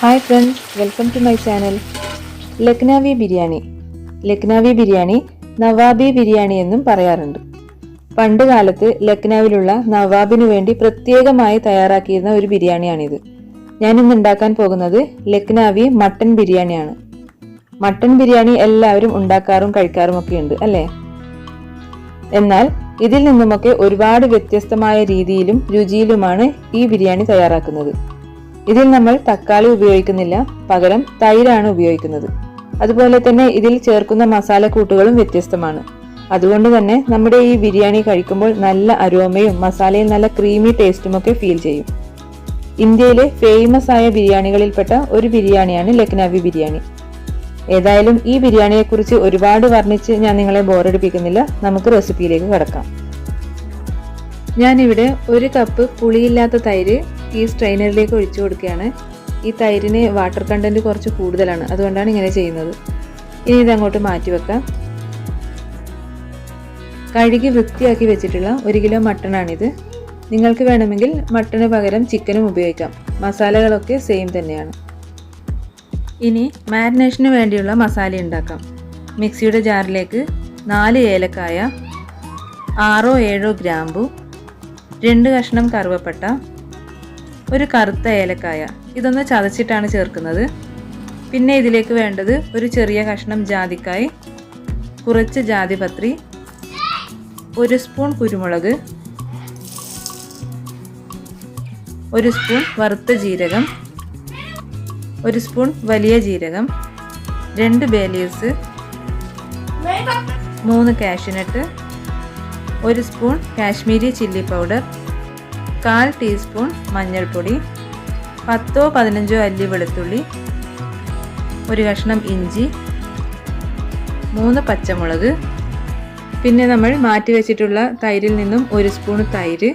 Hi friends welcome to my channel. Lucknowi biryani. Lucknowi biryani Nawabi biryani എന്നും പറയാറുണ്ട്. പണ്ട് കാലത്ത് ലക്നാവിലുള്ള നവാബിനു വേണ്ടി പ്രത്യേകമായി തയ്യാറാക്കിയിരുന്ന ഒരു ബിരിയാണിയാണിത്. ഞാൻ ഇന്ന് ഉണ്ടാക്കാൻ പോകുന്നത് ലക്നാവി മട്ടൻ ബിരിയാണിയാണ്. മട്ടൺ ബിരിയാണി എല്ലാവരും ഉണ്ടാക്കാറും കഴിക്കാറും ഒക്കെ ഉണ്ട് അല്ലേ? എന്നാൽ ഇതിൽ നിന്നുമൊക്കെ ഒരുപാട് വ്യത്യസ്തമായ രീതിയിലും രുചിയിലുമാണ് ഈ ബിരിയാണി തയ്യാറാക്കുന്നത്. ഇതിൽ നമ്മൾ തക്കാളി ഉപയോഗിക്കുന്നില്ല. പകരം തൈരാണ് ഉപയോഗിക്കുന്നത്. അതുപോലെ തന്നെ ഇതിൽ ചേർക്കുന്ന മസാല കൂട്ടുകളും വ്യത്യസ്തമാണ്. അതുകൊണ്ട് തന്നെ നമ്മുടെ ഈ ബിരിയാണി കഴിക്കുമ്പോൾ നല്ല അരോമയും മസാലയിൽ നല്ല ക്രീമി ടേസ്റ്റും ഒക്കെ ഫീൽ ചെയ്യും. ഇന്ത്യയിലെ ഫേമസ് ആയ ബിരിയാണികളിൽപ്പെട്ട ഒരു ബിരിയാണിയാണ് ലക്നാവി ബിരിയാണി. ഏതായാലും ഈ ബിരിയാണിയെക്കുറിച്ച് ഒരുപാട് വർണിച്ച് ഞാൻ നിങ്ങളെ ബോറടിപ്പിക്കുന്നില്ല നമുക്ക് റെസിപ്പിയിലേക്ക് കടക്കാം. ഞാനിവിടെ ഒരു കപ്പ് പുളിയില്ലാത്ത തൈര് ഈ സ്ട്രെയിനറിലേക്ക് ഒഴിച്ചു കൊടുക്കുകയാണ്. ഈ തൈരിന് വാട്ടർ കണ്ടന്റ് കുറച്ച് കൂടുതലാണ്. അതുകൊണ്ടാണ് ഇങ്ങനെ ചെയ്യുന്നത്. ഇനി ഇതങ്ങോട്ട് മാറ്റി വെക്കാം. കഴുകി വൃത്തിയാക്കി വെച്ചിട്ടുള്ള ഒരു കിലോ മട്ടണാണിത്. നിങ്ങൾക്ക് വേണമെങ്കിൽ മട്ടന് പകരം ചിക്കനും ഉപയോഗിക്കാം. മസാലകളൊക്കെ സെയിം തന്നെയാണ്. ഇനി മാരിനേഷന് വേണ്ടിയുള്ള മസാല ഉണ്ടാക്കാം. മിക്സിയുടെ ജാറിലേക്ക് നാല് ഏലക്കായ ആറോ ഏഴോ ഗ്രാമ്പു രണ്ട് കഷ്ണം കറുവപ്പട്ട ഒരു കറുത്ത ഏലക്കായ. ഇതൊന്ന് ചതച്ചിട്ടാണ് ചേർക്കുന്നത്. പിന്നെ ഇതിലേക്ക് വേണ്ടത് ഒരു ചെറിയ കഷ്ണം ജാതിക്കായ് കുറച്ച് ജാതിപത്രി ഒരു സ്പൂൺ കുരുമുളക് ഒരു സ്പൂൺ വറുത്ത ജീരകം ഒരു സ്പൂൺ വലിയ ജീരകം രണ്ട് ബേലീസ് മൂന്ന് കാഷ്യൂനട്ട് ഒരു സ്പൂൺ കാശ്മീരി ചില്ലി പൗഡർ കാൽ ടീസ്പൂൺ മഞ്ഞൾപ്പൊടി പത്തോ പതിനഞ്ചോ അല്ലി വെളുത്തുള്ളി ഒരു കഷ്ണം ഇഞ്ചി മൂന്ന് പച്ചമുളക്. പിന്നെ നമ്മൾ മാറ്റി വെച്ചിട്ടുള്ള തൈരിൽ നിന്നും ഒരു സ്പൂൺ തൈര്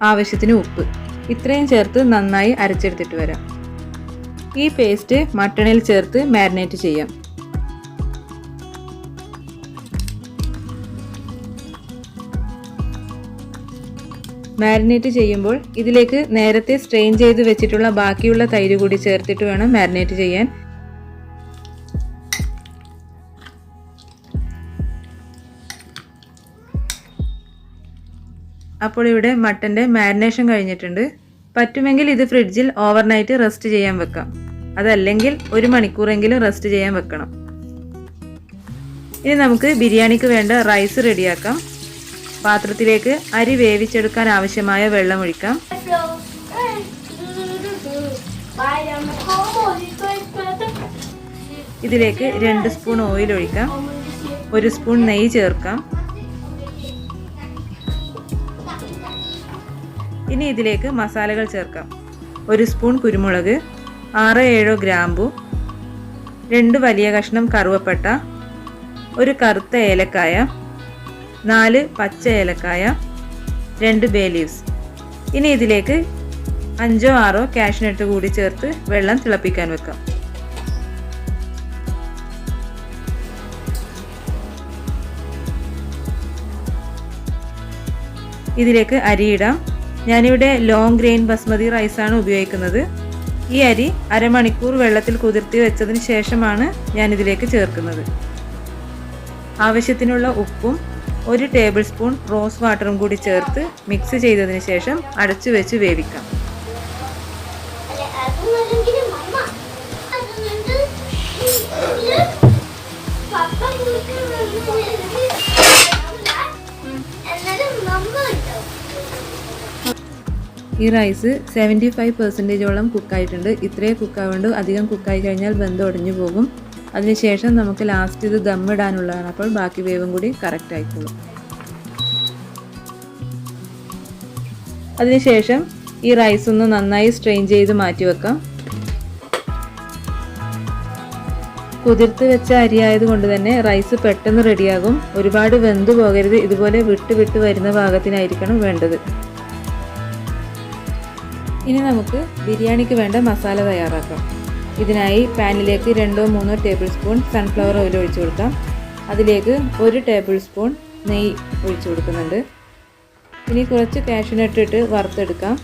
ആവശ്യത്തിന് ഉപ്പ്. ഇത്രയും ചേർത്ത് നന്നായി അരച്ചെടുത്തിട്ട് വരാം. ഈ പേസ്റ്റ് മട്ടണിൽ ചേർത്ത് മാരിനേറ്റ് ചെയ്യാം. മാരിനേറ്റ് ചെയ്യുമ്പോൾ ഇതിലേക്ക് നേരത്തെ സ്ട്രെയിൻ ചെയ്ത് വെച്ചിട്ടുള്ള ബാക്കിയുള്ള തൈര് കൂടി ചേർത്തിട്ട് വേണം മാരിനേറ്റ് ചെയ്യാൻ. അപ്പോൾ ഇവിടെ മട്ടന്റെ മാരിനേഷൻ കഴിഞ്ഞിട്ടുണ്ട്. പറ്റുമെങ്കിൽ ഇത് ഫ്രിഡ്ജിൽ ഓവർനൈറ്റ് റെസ്റ്റ് ചെയ്യാൻ വെക്കാം. അതല്ലെങ്കിൽ ഒരു മണിക്കൂറെങ്കിലും റെസ്റ്റ് ചെയ്യാൻ വെക്കണം. ഇനി നമുക്ക് ബിരിയാണിക്ക് വേണ്ട റൈസ് റെഡിയാക്കാം. പാത്രത്തിലേക്ക് അരി വേവിച്ചെടുക്കാൻ ആവശ്യമായ വെള്ളം ഒഴിക്കാം. ഇതിലേക്ക് രണ്ട് സ്പൂൺ ഓയിൽ ഒഴിക്കാം. ഒരു സ്പൂൺ നെയ്യ് ചേർക്കാം. ഇനി ഇതിലേക്ക് മസാലകൾ ചേർക്കാം. ഒരു സ്പൂൺ കുരുമുളക് ആറ് ഏഴോ ഗ്രാമ്പു രണ്ട് വലിയ കഷ്ണം കറുവപ്പട്ട ഒരു കറുത്ത ഏലക്കായ നാല് പച്ച ഏലക്കായ രണ്ട് ബേ ലീവ്സ് ഇനി ഇതിലേക്ക് അഞ്ചോ ആറോ കാഷ്നട്ട് കൂടി ചേർത്ത് വെള്ളം തിളപ്പിക്കാൻ വെക്കാം. ഇതിലേക്ക് അരിയിടാം ഞാനിവിടെ ലോങ് ഗ്രെയിൻ ബസ്മതി റൈസാണ് ഉപയോഗിക്കുന്നത്. ഈ അരി അരമണിക്കൂർ വെള്ളത്തിൽ കുതിർത്തി വെച്ചതിന് ശേഷമാണ് ഞാനിതിലേക്ക് ചേർക്കുന്നത്. ആവശ്യത്തിനുള്ള ഉപ്പും ഒരു ടേബിൾ സ്പൂൺ റോസ് വാട്ടറും കൂടി ചേർത്ത് മിക്സ് ചെയ്തതിന് ശേഷം അടച്ചു വെച്ച് വേവിക്കാം. ഈ റൈസ് സെവന്റി ഫൈവ് പെർസെന്റേജോളം കുക്കായിട്ടുണ്ട്. ഇത്രയും കുക്കാവുകൊണ്ട് അധികം കുക്കായി കഴിഞ്ഞാൽ ബന്ധം ഉടഞ്ഞു പോകും. അതിനുശേഷം നമുക്ക് ലാസ്റ്റ് ഇത് ദമ്മിടാനുള്ളതാണ് അപ്പോൾ ബാക്കി വേവും കൂടി കറക്റ്റ് ആയിക്കോളും. അതിനുശേഷം ഈ റൈസ് ഒന്ന് നന്നായി സ്ട്രെയിൻ ചെയ്ത് മാറ്റി വെക്കാം. കുതിർത്ത് വെച്ച അരി ആയതുകൊണ്ട് തന്നെ റൈസ് പെട്ടെന്ന് റെഡിയാകും ഒരുപാട് വെന്തു പോകരുത്. ഇതുപോലെ വിട്ട് വിട്ട് വരുന്ന പാകത്തിനായിരിക്കണം വേണ്ടത്. ഇനി നമുക്ക് ബിരിയാണിക്ക് വേണ്ട മസാല തയ്യാറാക്കാം. ഇതിനായി പാനിലേക്ക് രണ്ടോ മൂന്നോ ടേബിൾ സ്പൂൺ സൺഫ്ലവർ ഓയിൽ ഒഴിച്ചു കൊടുക്കാം. അതിലേക്ക് ഒരു ടേബിൾ സ്പൂൺ നെയ്യ് ഒഴിച്ചു കൊടുക്കുന്നുണ്ട്. ഇനി കുറച്ച് കാഷ്യൂനട്ടിട്ട് വറുത്തെടുക്കാം.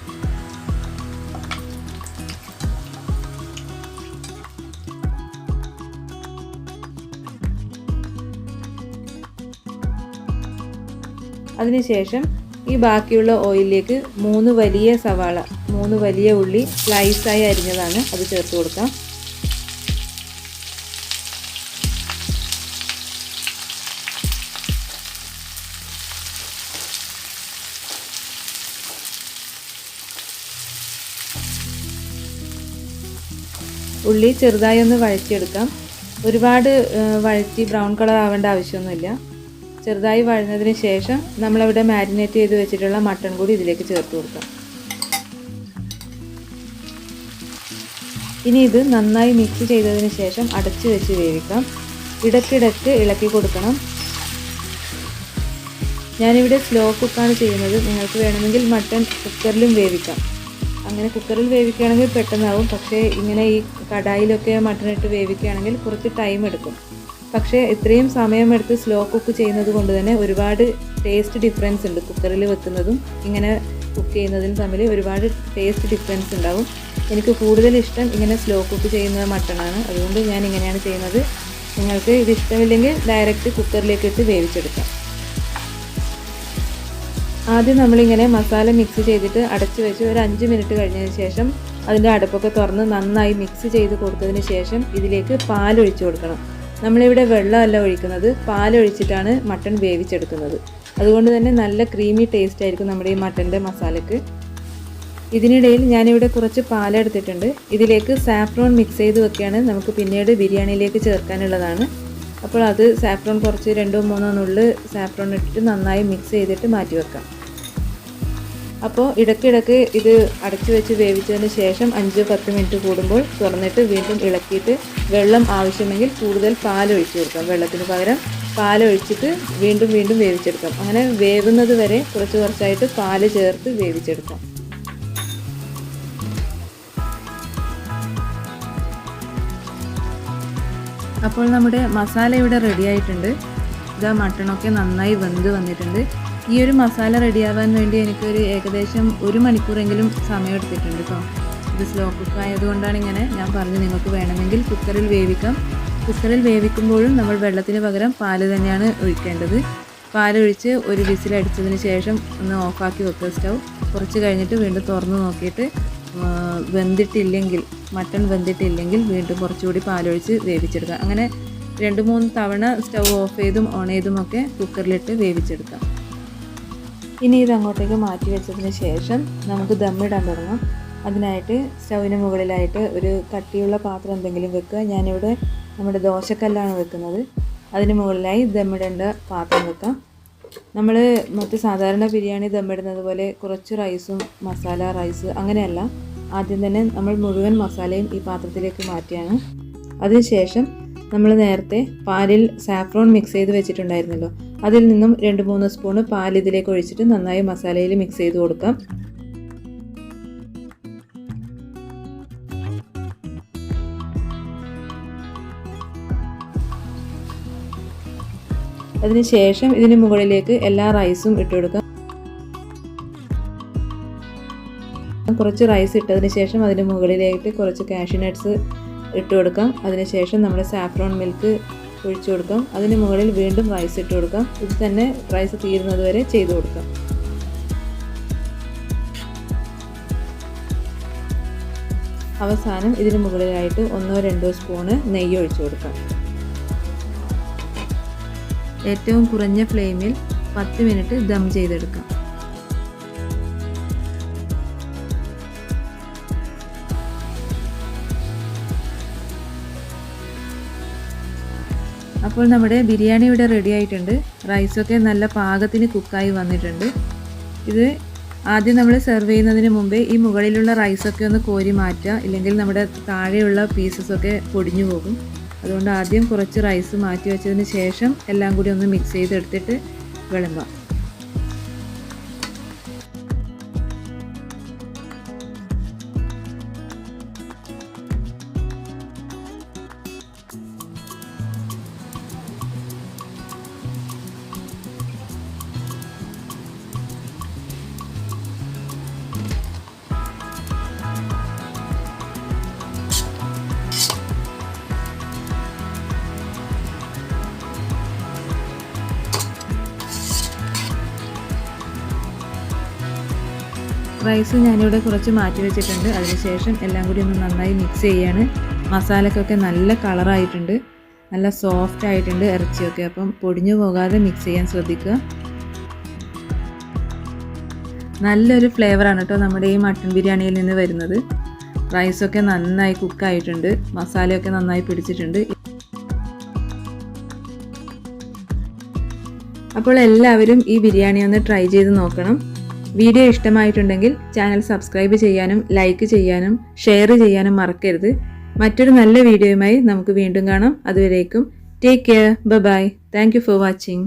അതിനുശേഷം ഈ ബാക്കിയുള്ള ഓയിലിലേക്ക് മൂന്ന് വലിയ സവാള മൂന്ന് വലിയ ഉള്ളി സ്ലൈസായി അരിഞ്ഞതാണ് അത് ചേർത്ത് കൊടുക്കാം. ഉള്ളി ചെറുതായി ഒന്ന് വഴറ്റിയെടുക്കാം. ഒരുപാട് വഴറ്റി ബ്രൗൺ കളർ ആവേണ്ട ആവശ്യമൊന്നുമില്ല. ചെറുതായി വഴഞ്ഞതിന് ശേഷം നമ്മളവിടെ മാരിനേറ്റ് ചെയ്ത് വെച്ചിട്ടുള്ള മട്ടൺ കൂടി ഇതിലേക്ക് ചേർത്ത് കൊടുക്കാം. ഇനി ഇത് നന്നായി മിക്സ് ചെയ്തതിന് ശേഷം അടച്ച് വെച്ച് വേവിക്കാം. ഇടയ്ക്കിടയ്ക്ക് ഇളക്കി കൊടുക്കണം. ഞാനിവിടെ സ്ലോ കുക്കാണ് ചെയ്യുന്നത്. നിങ്ങൾക്ക് വേണമെങ്കിൽ മട്ടൺ കുക്കറിലും വേവിക്കാം. അങ്ങനെ കുക്കറിൽ വേവിക്കുകയാണെങ്കിൽ പെട്ടെന്നാവും. പക്ഷേ ഇങ്ങനെ ഈ കടായിലൊക്കെ മട്ടൺ ഇട്ട് വേവിക്കുകയാണെങ്കിൽ കുറച്ച് ടൈം എടുക്കും. പക്ഷേ ഇത്രയും സമയമെടുത്ത് സ്ലോ കുക്ക് ചെയ്യുന്നത് കൊണ്ട് തന്നെ ഒരുപാട് ടേസ്റ്റ് ഡിഫറൻസ് ഉണ്ട് കുക്കറിൽ വെക്കുന്നതും. ഇങ്ങനെ കുക്ക് ചെയ്യുന്നതിനും തമ്മിൽ ഒരുപാട് ടേസ്റ്റ് ഡിഫറൻസ് ഉണ്ടാവും. എനിക്ക് കൂടുതൽ ഇഷ്ടം ഇങ്ങനെ സ്ലോ കുക്ക് ചെയ്യുന്ന മട്ടണാണ് അതുകൊണ്ട് ഞാൻ ഇങ്ങനെയാണ് ചെയ്യുന്നത്. നിങ്ങൾക്ക് ഇത് ഇഷ്ടമില്ലെങ്കിൽ ഡയറക്റ്റ് കുക്കറിലേക്ക് ഇട്ട് വേവിച്ചെടുക്കാം. ആദ്യം നമ്മളിങ്ങനെ മസാല മിക്സ് ചെയ്തിട്ട് അടച്ചു വെച്ച് ഒരു അഞ്ച് മിനിറ്റ് കഴിഞ്ഞതിന് ശേഷം അതിന്റെ അടുപ്പൊക്കെ തുറന്ന് നന്നായി മിക്സ് ചെയ്ത് കൊടുത്തതിന് ശേഷം ഇതിലേക്ക് പാലൊഴിച്ചു കൊടുക്കണം. നമ്മളിവിടെ വെള്ളമല്ല ഒഴിക്കുന്നത് പാലൊഴിച്ചിട്ടാണ് മട്ടൺ വേവിച്ചെടുക്കുന്നത്. അതുകൊണ്ട് തന്നെ നല്ല ക്രീമി ടേസ്റ്റ് ആയിരിക്കും നമ്മുടെ ഈ മട്ടന്റെ മസാലയ്ക്ക്. ഇതിനിടയിൽ ഞാനിവിടെ കുറച്ച് പാലെടുത്തിട്ടുണ്ട് ഇതിലേക്ക് സാഫ്രോൺ മിക്സ് ചെയ്ത് വെക്കുകയാണ്. നമുക്ക് പിന്നീട് ബിരിയാണിയിലേക്ക് ചേർക്കാനുള്ളതാണ്. അപ്പോൾ അത് സാഫ്രോൺ കുറച്ച് രണ്ടോ മൂന്നോ നുള്ളിൽ സാഫ്രോൺ ഇട്ടിട്ട് നന്നായി മിക്സ് ചെയ്തിട്ട് മാറ്റി വെക്കാം അപ്പോൾ ഇടയ്ക്കിടയ്ക്ക് ഇത് അടച്ചു വെച്ച് വേവിച്ചതിന് ശേഷം അഞ്ച് പത്ത് മിനിറ്റ് കൂടുമ്പോൾ തുറന്നിട്ട് വീണ്ടും ഇളക്കിയിട്ട് വെള്ളം ആവശ്യമെങ്കിൽ കൂടുതൽ പാലൊഴിച്ച് കൊടുക്കാം. വെള്ളത്തിന് പകരം പാലൊഴിച്ചിട്ട് വീണ്ടും വീണ്ടും വേവിച്ചെടുക്കാം. അങ്ങനെ വേവുന്നത് വരെ കുറച്ച് കുറച്ചായിട്ട് പാൽ ചേർത്ത് വേവിച്ചെടുക്കാം. അപ്പോൾ നമ്മുടെ മസാല ഇവിടെ റെഡി ആയിട്ടുണ്ട്. ഇതാ മട്ടണൊക്കെ നന്നായി വെന്ത് വന്നിട്ടുണ്ട്. ഈ ഒരു മസാല റെഡിയാവാൻ വേണ്ടി എനിക്കൊരു ഏകദേശം ഒരു മണിക്കൂറെങ്കിലും സമയം എടുത്തിട്ടുണ്ട് കേട്ടോ ഇത് സ്ലോ കുക്ക് ആയതുകൊണ്ടാണ് ഇങ്ങനെ ഞാൻ പറഞ്ഞു നിങ്ങൾക്ക് വേണമെങ്കിൽ കുക്കറിൽ വേവിക്കാം. കുക്കറിൽ വേവിക്കുമ്പോഴും നമ്മൾ വെള്ളത്തിന് പകരം പാൽ തന്നെയാണ് ഒഴിക്കേണ്ടത്. പാലൊഴിച്ച് ഒരു വിസിലടിച്ചതിന് ശേഷം ഒന്ന് ഓഫാക്കി വെക്കുക സ്റ്റൗ. കുറച്ച് കഴിഞ്ഞിട്ട് വീണ്ടും തുറന്ന് നോക്കിയിട്ട് വെന്തിട്ടില്ലെങ്കിൽ മട്ടൺ വെന്തിട്ടില്ലെങ്കിൽ വീണ്ടും കുറച്ചുകൂടി പാലൊഴിച്ച് വേവിച്ചെടുക്കുക. അങ്ങനെ രണ്ട് മൂന്ന് തവണ സ്റ്റൗ ഓഫ് ചെയ്തും ഓൺ ചെയ്തും ഒക്കെ കുക്കറിലിട്ട് വേവിച്ചെടുക്കാം. ഇനി ഇത് അങ്ങോട്ടേക്ക് മാറ്റി വെച്ചതിന് ശേഷം നമുക്ക് ദമ്മിടാൻ തുടങ്ങാം. അതിനായിട്ട് സ്റ്റൗവിന് മുകളിലായിട്ട് ഒരു കട്ടിയുള്ള പാത്രം എന്തെങ്കിലും വെക്കുക. ഞാനിവിടെ നമ്മുടെ ദോശക്കല്ലാണ് വെക്കുന്നത്. അതിന് മുകളിലായി ദമ്മിടേണ്ട പാത്രം വെക്കാം. നമ്മൾ മറ്റ് സാധാരണ ബിരിയാണി ദമ്മിടുന്നത് പോലെ കുറച്ച് റൈസും മസാല റൈസ് അങ്ങനെയല്ല. ആദ്യം തന്നെ നമ്മൾ മുഴുവൻ മസാലയും ഈ പാത്രത്തിലേക്ക് മാറ്റിയാണ്. അതിനുശേഷം നമ്മൾ നേരത്തെ പാലിൽ സാഫ്രോൺ മിക്സ് ചെയ്ത് വെച്ചിട്ടുണ്ടായിരുന്നല്ലോ. അതിൽ നിന്നും രണ്ട് മൂന്ന് സ്പൂണ് പാൽ ഇതിലേക്ക് ഒഴിച്ചിട്ട് നന്നായി മസാലയിൽ മിക്സ് ചെയ്ത് കൊടുക്കാം. അതിനുശേഷം ഇതിന് മുകളിലേക്ക് എല്ലാ റൈസും ഇട്ട് കൊടുക്കാം. കുറച്ച് റൈസ് ഇട്ടതിന് ശേഷം അതിന് മുകളിലേക്ക് കുറച്ച് കാഷ്യൂ നട്ട്സ് ഇട്ട് കൊടുക്കാം. അതിനുശേഷം നമ്മൾ സാഫ്രോൺ മിൽക്ക് ഒഴിച്ചു കൊടുക്കാം. അതിന് മുകളിൽ വീണ്ടും റൈസ് ഇട്ട് കൊടുക്കാം. ഇത് തന്നെ റൈസ് തീരുന്നത് വരെ ചെയ്തു കൊടുക്കാം. അവസാനം ഇതിന് മുകളിലായിട്ട് ഒന്നോ രണ്ടോ സ്പൂണ് നെയ്യ് ഒഴിച്ചു കൊടുക്കാം. ഏറ്റവും കുറഞ്ഞ ഫ്ലെയിമിൽ പത്ത് മിനിറ്റ് ദം ചെയ്തെടുക്കാം. അപ്പോൾ നമ്മുടെ ബിരിയാണി ഇവിടെ റെഡി ആയിട്ടുണ്ട്. റൈസൊക്കെ നല്ല പാകത്തിന് കുക്കായി വന്നിട്ടുണ്ട്. ഇത് ആദ്യം നമ്മൾ സെർവ് ചെയ്യുന്നതിന് മുമ്പേ ഈ മുകളിലുള്ള റൈസൊക്കെ ഒന്ന് കോരി മാറ്റുക. ഇല്ലെങ്കിൽ നമ്മുടെ താഴെയുള്ള പീസസൊക്കെ പൊടിഞ്ഞു പോകും. അതുകൊണ്ട് ആദ്യം കുറച്ച് റൈസ് മാറ്റി വെച്ചതിന് ശേഷം എല്ലാം കൂടി ഒന്ന് മിക്സ് ചെയ്തെടുത്തിട്ട് വിളമ്പാം റൈസ് ഞാനിവിടെ കുറച്ച് മാറ്റി വെച്ചിട്ടുണ്ട്. അതിനുശേഷം എല്ലാം കൂടി ഒന്ന് നന്നായി മിക്സ് ചെയ്യാണ്. മസാലക്കൊക്കെ നല്ല കളറായിട്ടുണ്ട് നല്ല സോഫ്റ്റ് ആയിട്ടുണ്ട് ഇറച്ചിയൊക്കെ. അപ്പം പൊടിഞ്ഞു പോകാതെ മിക്സ് ചെയ്യാൻ ശ്രദ്ധിക്കുക. നല്ലൊരു ഫ്ലേവറാണ് കേട്ടോ നമ്മുടെ ഈ മട്ടൻ ബിരിയാണിയിൽ നിന്ന് വരുന്നത്. റൈസൊക്കെ നന്നായി കുക്കായിട്ടുണ്ട് മസാലയൊക്കെ നന്നായി പിടിച്ചിട്ടുണ്ട്. അപ്പോൾ എല്ലാവരും ഈ ബിരിയാണി ഒന്ന് ട്രൈ ചെയ്ത് നോക്കണം. വീഡിയോ ഇഷ്ടമായിട്ടുണ്ടെങ്കിൽ ചാനൽ സബ്സ്ക്രൈബ് ചെയ്യാനും ലൈക്ക് ചെയ്യാനും ഷെയർ ചെയ്യാനും മറക്കരുത്. മറ്റൊരു നല്ല വീഡിയോയുമായി നമുക്ക് വീണ്ടും കാണാം. അതുവരേക്കും take care bye thank for watching